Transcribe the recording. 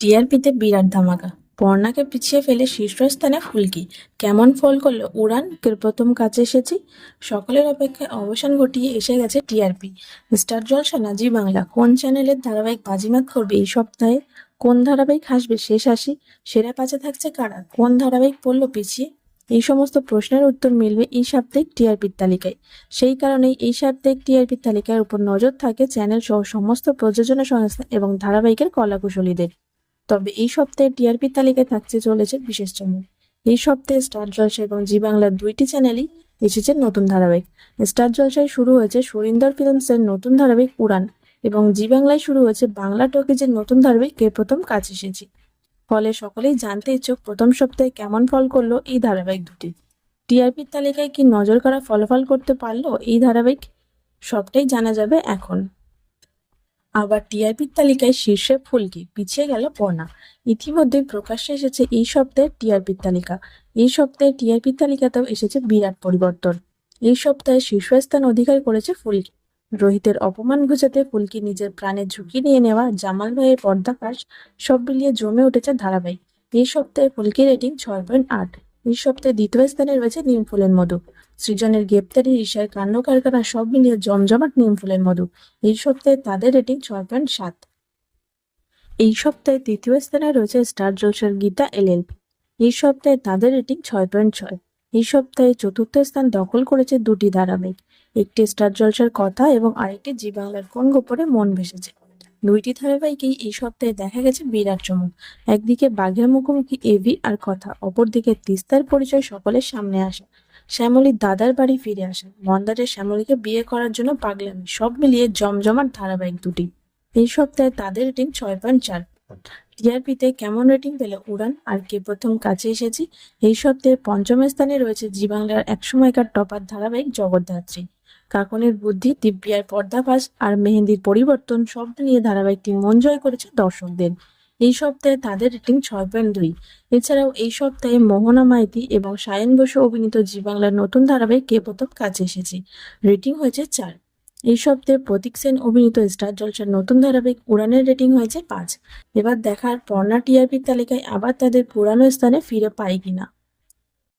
টিআরপিতে বিরাট ধামাকা। পর্ণাকে পিছিয়ে ফেলে শীর্ষস্থানে ফুলকি কেমন ফল করল উড়ান? প্রথম কাছে এসেছি? সকলের অপেক্ষায় অবসান ঘটিয়ে এসে গেছে টিআরপি। স্টার জলসা না জি বাংলা, কোন চ্যানেলের ধারাবাহিক বাজিমাত করবে এই সপ্তাহে? কোন ধারাবাহিক হাসবে শেষ হাসি? সেরা পাচে থাকছে কারা? কোন ধারাবাহিক পড়ল পিছিয়ে? এই সমস্ত প্রশ্নের উত্তর মিলবে এই সাপ্তাহিক টিআরপির তালিকায়। সেই কারণেই এই সাপ্তাহিক টিআরপির তালিকার উপর নজর থাকে চ্যানেল সহ সমস্ত প্রযোজনা সংস্থা এবং ধারাবাহিকের কলাকুশলীদের। তবে এই সপ্তাহে টিআরপি তালিকায় থাকতে চলেছে বিশেষ চমক। এই সপ্তাহে স্টার জলসা এবং জি বাংলার দুইটি চ্যানেলই এসেছে নতুন ধারাবাহিক। স্টার জলসায় শুরু হয়েছে সুরিন্দর ফিল্মসের নতুন ধারাবাহিক উড়ান এবং জি বাংলায় শুরু হয়েছে বাংলা টকিজের নতুন ধারাবাহিক কে প্রথম কাজ এসেছি। ফলে সকলেই জানতে ইচ্ছুক প্রথম সপ্তাহে কেমন ফল করল এই ধারাবাহিক দুটি। টিআরপির তালিকায় কি নজর করা ফলাফল করতে পারল এই ধারাবাহিক? সবটাই জানা যাবে এখন। আবার টিআরপির তালিকায় শীর্ষে ফুলকি, পিছিয়ে গেল পর্ণা। ইতিমধ্যেই প্রকাশ্যে এসেছে এই সপ্তাহের টিআরপির তালিকা। এই সপ্তাহে টিআরপির তালিকাতেও এসেছে বিরাট পরিবর্তন। এই সপ্তাহে শীর্ষস্থান অধিকার করেছে ফুলকি। রোহিতের অপমান ঘুচাতে ফুলকি নিজের প্রাণের ঝুঁকি নিয়ে নেওয়া জামাল ভাইয়ের পর্দাফাঁস সব মিলিয়ে জমে উঠেছে ধারাবাহিক। এই সপ্তাহে ফুলকি রেটিং ছয় পয়েন্ট আট। সপ্তাহে দ্বিতীয় স্থানে রয়েছে নিম ফুলের মধু। সৃজনের গ্রেপ্তারি, ঋষার কাণ্ড কারখানা সব মিলিয়ে জমজমাট নিম ফুলের মধু। এই সপ্তাহে তাদের রেটিং ছয় পয়েন্ট সাত। এই সপ্তাহে তৃতীয় স্থানে রয়েছে স্টার জলসার গীতা এলএলপি এই সপ্তাহে তাদের রেটিং ছয় পয়েন্ট ছয়। এই সপ্তাহে চতুর্থ স্থান দখল করেছে দুটি ধারাবাহিক। একটি স্টার জলসার কথা এবং আরেকটি জি বাংলার কোন গোপরে মন ভেসেছে। দুইটি ধারাবাহিকেই এই সপ্তাহে দেখা গেছে বিরাট চমক। একদিকে বাঘের মুখোমুখি এভি আর কথা, অপরদিকে তিস্তার পরিচয় সকলের সামনে আসে। শ্যামলীর দাদার বাড়ি ফিরে আসে। মন্দারের শ্যামলীকে বিয়ে করার জন্য পাগলামি, সব মিলিয়ে জমজমাট ধারাবাহিক দুটি। এই সপ্তাহে তাদের রেটিং ছয় পয়েন্ট চার। টিআরপিতে কেমন রেটিং পেলে উড়ান? আর কে প্রথম কাছে এসেছি? এই সপ্তাহে পঞ্চম স্থানে রয়েছে জি বাংলার একসময়কার টপার ধারাবাহিক জগদ্ধাত্রী। কাকনের বুদ্ধি, দিব্যার পর্দাফাস আর মেহেন্দির পরিবর্তন সব নিয়ে ধারাবাহিকটি মন জয় করেছে দর্শকদের। এই সপ্তাহে তাদের রেটিং ছয় পয়েন্ট দুই। এছাড়াও এই সপ্তাহে মোহনা মাইতি এবং সায়ন বসু অভিনীত জি বাংলার নতুন ধারাবাহিক কে প্রথম কাছে এসেছে। রেটিং হয়েছে চার। এই সপ্তাহে প্রতীক সেন অভিনীত স্টার জলসার নতুন ধারাবাহিক উড়ানের রেটিং হয়েছে পাঁচ। এবার দেখার পর্ণা টিআরপির তালিকায় আবার তাদের পুরানো স্থানে ফিরে পায় কিনা।